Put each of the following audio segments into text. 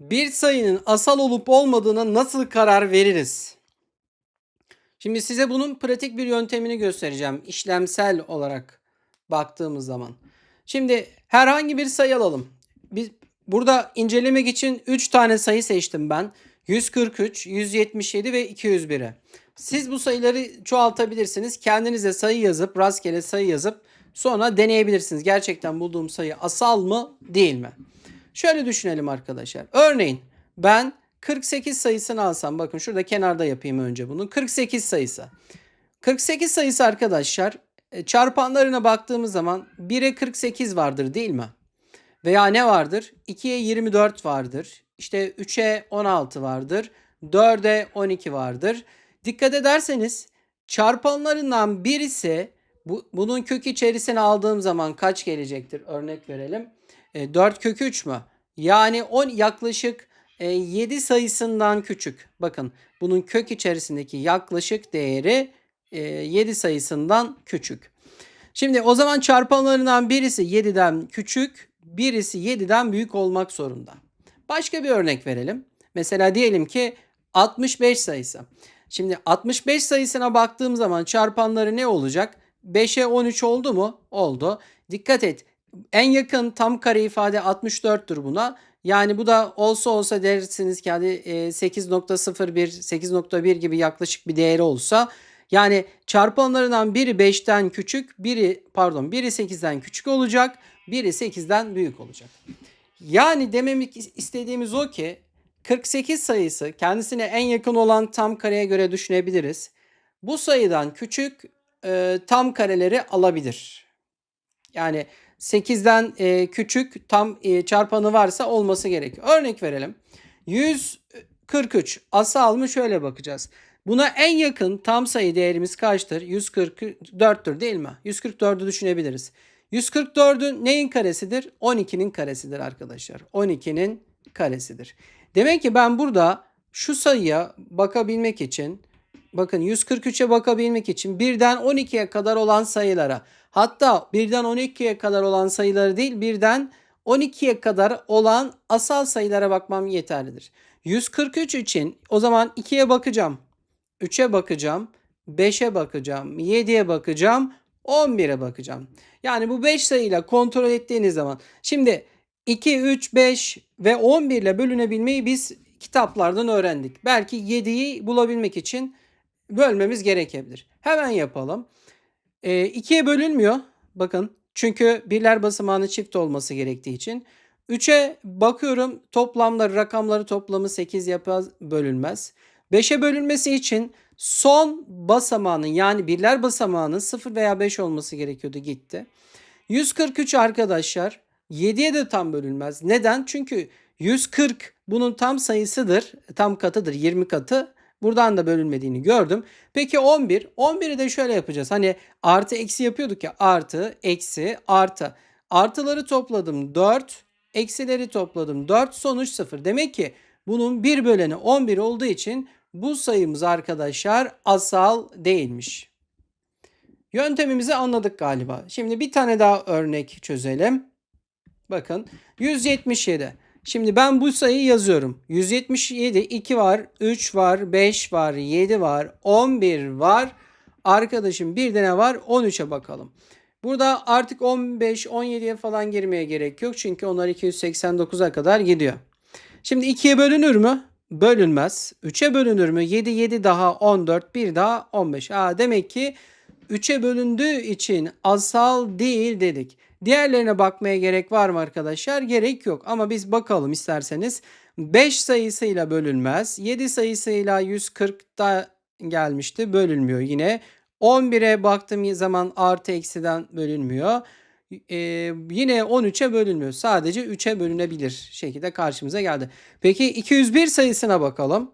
bir sayının asal olup olmadığına nasıl karar veririz? Şimdi size bunun pratik bir yöntemini göstereceğim. İşlemsel olarak baktığımız zaman. Şimdi herhangi bir sayı alalım. Biz burada incelemek için 3 tane sayı seçtim ben. 143, 177 ve 201'e. Siz bu sayıları çoğaltabilirsiniz. Kendinize sayı yazıp, rastgele sayı yazıp sonra deneyebilirsiniz. Gerçekten bulduğum sayı asal mı, değil mi? Şöyle düşünelim arkadaşlar. Örneğin ben 48 sayısını alsam bakın şurada kenarda yapayım önce bunu. 48 sayısı. 48 sayısı arkadaşlar e, çarpanlarına baktığımız zaman 1'e 48 vardır değil mi? Veya ne vardır? 2'ye 24 vardır. İşte 3'e 16 vardır. 4'e 12 vardır. Dikkat ederseniz çarpanlarından birisi bu, bunun kök içerisine aldığım zaman kaç gelecektir? Örnek verelim. E, 4 kök 3 mü? Yani 10 yaklaşık e, 7 sayısından küçük. Bakın bunun kök içerisindeki yaklaşık değeri e, 7 sayısından küçük. Şimdi o zaman çarpanlarından birisi 7'den küçük, birisi 7'den büyük olmak zorunda. Başka bir örnek verelim. Mesela diyelim ki 65 sayısı. Şimdi 65 sayısına baktığım zaman çarpanları ne olacak? 5'e 13 oldu mu? Oldu. Dikkat et. En yakın tam kare ifade 64'tür buna. Yani bu da olsa olsa dersiniz ki hadi e, 8.01, 8.1 gibi yaklaşık bir değeri olsa yani çarpanlarından biri 5'ten küçük, biri pardon, biri 8'den küçük olacak, biri 8'den büyük olacak. Yani dememek istediğimiz o ki 48 sayısı kendisine en yakın olan tam kareye göre düşünebiliriz. Bu sayıdan küçük e, tam kareleri alabilir. Yani 8'den e, küçük tam e, çarpanı varsa olması gerekiyor. Örnek verelim. 143 asal mı şöyle bakacağız. Buna en yakın tam sayı değerimiz kaçtır? 144'tür değil mi? 144'ü düşünebiliriz. 144'ün neyin karesidir? 12'nin karesidir arkadaşlar. 12'nin karesidir. Demek ki ben burada şu sayıya bakabilmek için bakın 143'e bakabilmek için birden 12'ye kadar olan sayılara hatta birden 12'ye kadar olan sayıları değil birden 12'ye kadar olan asal sayılara bakmam yeterlidir. 143 için o zaman 2'ye bakacağım. 3'e bakacağım. 5'e bakacağım. 7'ye bakacağım. 11'e bakacağım. Yani bu 5 sayıyla kontrol ettiğiniz zaman şimdi 2, 3, 5 ve 11 ile bölünebilmeyi biz kitaplardan öğrendik. Belki 7'yi bulabilmek için bölmemiz gerekebilir. Hemen yapalım. E, 2'ye bölünmüyor. Bakın çünkü birler basamağının çift olması gerektiği için. 3'e bakıyorum toplamları rakamları toplamı 8 yapar bölünmez. 5'e bölünmesi için son basamağının yani birler basamağının 0 veya 5 olması gerekiyordu gitti. 143 arkadaşlar 7'ye de tam bölünmez. Neden? Çünkü 140 bunun tam sayısıdır. Tam katıdır 20 katı. Buradan da bölünmediğini gördüm. Peki 11. 11'i de şöyle yapacağız. Hani artı eksi yapıyorduk ya. Artı, eksi, artı. Artıları topladım 4. Eksileri topladım 4. Sonuç 0. Demek ki bunun 1 böleni 11 olduğu için bu sayımız arkadaşlar asal değilmiş. Yöntemimizi anladık galiba. Şimdi bir tane daha örnek çözelim. Bakın 177. Şimdi ben bu sayıyı yazıyorum. 177 2 var, 3 var, 5 var, 7 var, 11 var. Arkadaşım bir de ne var? 13'e bakalım. Burada artık 15, 17'ye falan girmeye gerek yok. Çünkü onlar 289'a kadar gidiyor. Şimdi 2'ye bölünür mü? Bölünmez. 3'e bölünür mü? 7, 7 daha 14, 1 daha 15. Aa, demek ki 3'e bölündüğü için asal değil dedik. Diğerlerine bakmaya gerek var mı arkadaşlar? Gerek yok ama biz bakalım isterseniz. 5 sayısıyla bölünmez. 7 sayısıyla 140'da gelmişti bölünmüyor yine. 11'e baktığım zaman artı eksiden bölünmüyor. Ee, yine 13'e bölünmüyor. Sadece 3'e bölünebilir şekilde karşımıza geldi. Peki 201 sayısına bakalım.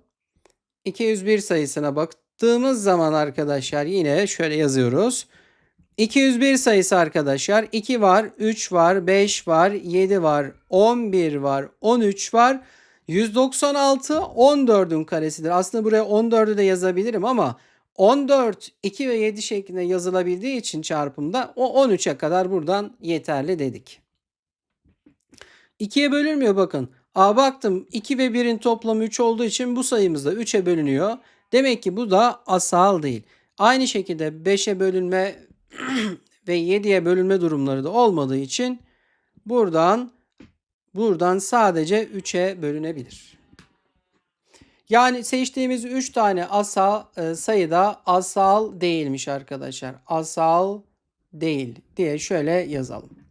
201 sayısına baktığımız zaman arkadaşlar yine şöyle yazıyoruz. 201 sayısı arkadaşlar 2 var, 3 var, 5 var, 7 var, 11 var, 13 var. 196 14'ün karesidir. Aslında buraya 14'ü de yazabilirim ama 14 2 ve 7 şeklinde yazılabildiği için çarpımda o 13'e kadar buradan yeterli dedik. 2'ye bölünmüyor bakın. Aa baktım 2 ve 1'in toplamı 3 olduğu için bu sayımız da 3'e bölünüyor. Demek ki bu da asal değil. Aynı şekilde 5'e bölünme ve 7'ye bölünme durumları da olmadığı için buradan buradan sadece 3'e bölünebilir. Yani seçtiğimiz 3 tane asal e, sayıda asal değilmiş arkadaşlar. Asal değil diye şöyle yazalım.